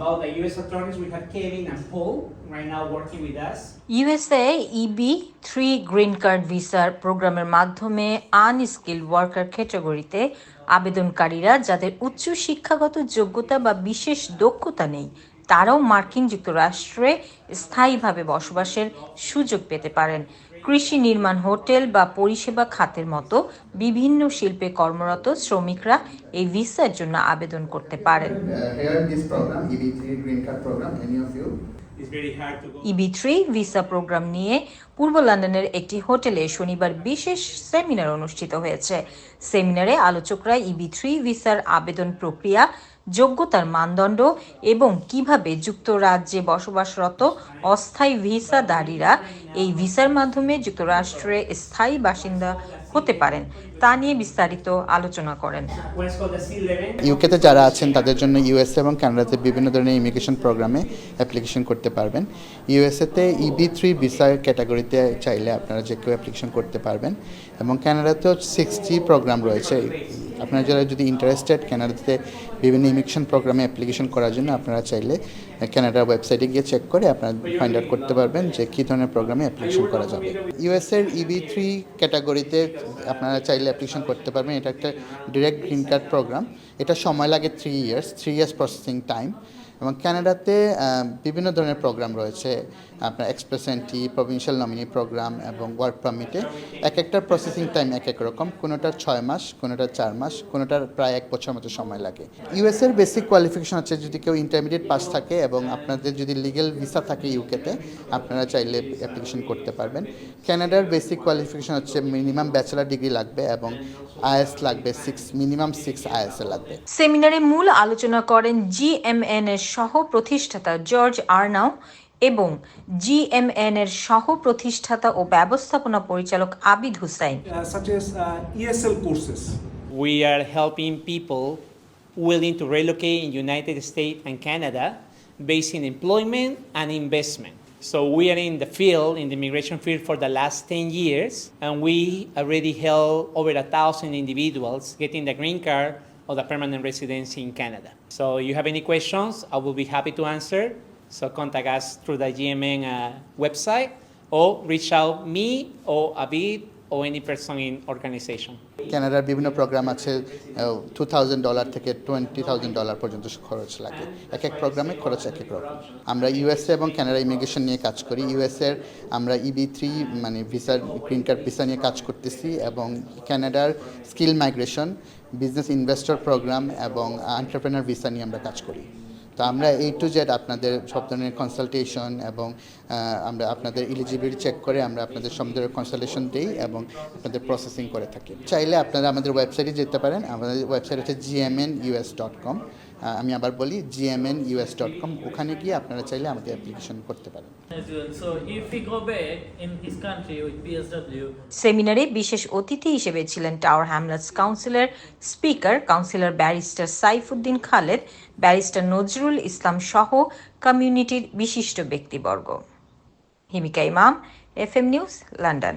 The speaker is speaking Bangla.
about the U.S. attorneys, we have Kevin and Paul right now working with us. USA EB three green card ভিসার প্রোগ্রামের মাধ্যমে আনস্কিল্ড ওয়ার্কার ক্যাটাগরিতে আবেদনকারীরা যাদের উচ্চ শিক্ষাগত যোগ্যতা বা বিশেষ দক্ষতা নেই তারাও মার্কিন যুক্তরাষ্ট্রে স্থায়ীভাবে বসবাসের সুযোগ পেতে পারেন কৃষি নির্মাণ হোটেল বা পরিষেবা খাতের মতো বিভিন্ন শিল্পে কর্মরত শ্রমিকরা এই ভিসার জন্য আবেদন করতে পারেন। Here in this program, EB3 Green Card program, any of you It's very hard to go. EB three visa program নিয়ে পূর্ব লন্ডনের একটি হোটেলে শনিবার বিশেষ সেমিনার অনুষ্ঠিত হয়েছে সেমিনারে আলোচকরা ইবি থ্রি ভিসার আবেদন প্রক্রিয়া যোগ্যতার মানদণ্ড এবং কীভাবে যুক্তরাজ্যে বসবাসরত অস্থায়ী ভিসাধারীরা এই ভিসার মাধ্যমে যুক্তরাষ্ট্রে স্থায়ী বাসিন্দা হতে পারেন, তা নিয়ে বিস্তারিত আলোচনা করেন What's called the C11. ইউকেতে যারা আছেন, তাদের জন্য ইউএসএ এবং ক্যানাডাতে বিভিন্ন ধরনের ইমিগ্রেশন প্রোগ্রামে অ্যাপ্লিকেশন করতে পারবেন ইউএসএতে ইবি থ্রি ভিসার ক্যাটাগরিতে চাইলে আপনারা যে কেউ অ্যাপ্লিকেশন করতে পারবেন এবং কানাডাতেও সিক্সটি প্রোগ্রাম রয়েছে আপনারা যারা যদি ইন্টারেস্টেড ক্যানাডাতে বিভিন্ন ইমিগ্রেশন প্রোগ্রামে অ্যাপ্লিকেশন করার জন্য, আপনারা চাইলে ক্যানাডার ওয়েবসাইটে গিয়ে চেক করে আপনারা ফাইন্ড আউট করতে পারবেন যে কী ধরনের প্রোগ্রামে অ্যাপ্লিকেশন করা যাবে। ইউএসএর ইবি থ্রি ক্যাটাগরিতে আপনারা চাইলে অ্যাপ্লিকেশন করতে পারবেন। এটা একটা ডিরেক্ট গ্রিন কার্ড প্রোগ্রাম এটা সময় লাগে three years three years processing time এবং কানাডাতে আহ, বিভিন্ন ধরনের প্রোগ্রাম রয়েছে। আপনার express entry provincial nominee program এবং ওয়ার্ক পারমিটে এক একটার প্রসেসিং টাইম এক এক রকম। কোনোটার ছয় মাস কোনোটার চার মাস কোনোটার প্রায় এক বছর মতো সময় লাগে। ইউএসের বেসিক কোয়ালিফিকেশন হচ্ছে যদি কেউ ইন্টারমিডিয়েট পাস থাকে এবং আপনাদের যদি লিগেল ভিসা থাকে ইউকেতে আপনারা চাইলে অ্যাপ্লিকেশন করতে পারবেন। কানাডার বেসিক কোয়ালিফিকেশন হচ্ছে মিনিমাম ব্যাচেলার ডিগ্রি লাগবে এবং আইএস লাগবে সিক্স মিনিমাম সিক্স আইএস লাগবে। সেমিনারে মূল আলোচনা করেন জিএমএন এর সহ প্রতিষ্ঠাতা জর্জ আর্নাও এবং জিএমএন এর সহ প্রতিষ্ঠাতা ও ব্যবস্থাপনা পরিচালক Abid Hussain uh, such as uh, ESL courses. We are helping people willing to relocate in United States and Canada based in employment and investment. So we are in the field, in the immigration field for the last 10 years, and we already help over a thousand individuals getting the green card or the permanent residency in Canada. So you have any questions, I will be happy to answer. So contact us through the GMN uh, website or reach out me or Abid or any person in organization. কানাডার বিভিন্ন প্রোগ্রাম আছে টু থাউজেন্ড ডলার থেকে টোয়েন্টি থাউজেন্ড ডলার পর্যন্ত খরচ লাগে। এক এক প্রোগ্রামে খরচ এক এক রকম। আমরা ইউএসএ এবং কানাডা ইমিগ্রেশন নিয়ে কাজ করি। ইউএসএর আমরা ইবি থ্রি মানে ভিসার গ্রিন কার্ড ভিসা নিয়ে কাজ করতেছি এবং কানাডার skill migration business investor program এবং এন্টারপ্রেনার ভিসা নিয়ে আমরা কাজ করি। তো আমরা এই টু জেড আপনাদের সব ধরনের কনসালটেশন এবং আমরা আপনাদের এলিজিবিলিটি চেক করে আমরা আপনাদের সব ধরনের কনসালটেশন দিই এবং আপনাদের প্রসেসিং করে থাকি। চাইলে আপনারা আমাদের ওয়েবসাইটে যেতে পারেন। আমাদের ওয়েবসাইট হচ্ছে জিএমএন ইউএস ডট কম আমি আবার বলি জিএমএন ইউএস ডট কম ওখানে গিয়ে আপনারা চাইলে আমাদের অ্যাপ্লিকেশন করতে পারেন। সেমিনারে বিশেষ অতিথি হিসেবে ছিলেন Tower Hamlets councillor speaker councillor barrister Saifuddin Khaled barrister Nazrul Islam সহ কমিউনিটির বিশিষ্ট ব্যক্তিবর্গ। হিমিকা ইমাম এফ এম নিউজ লন্ডন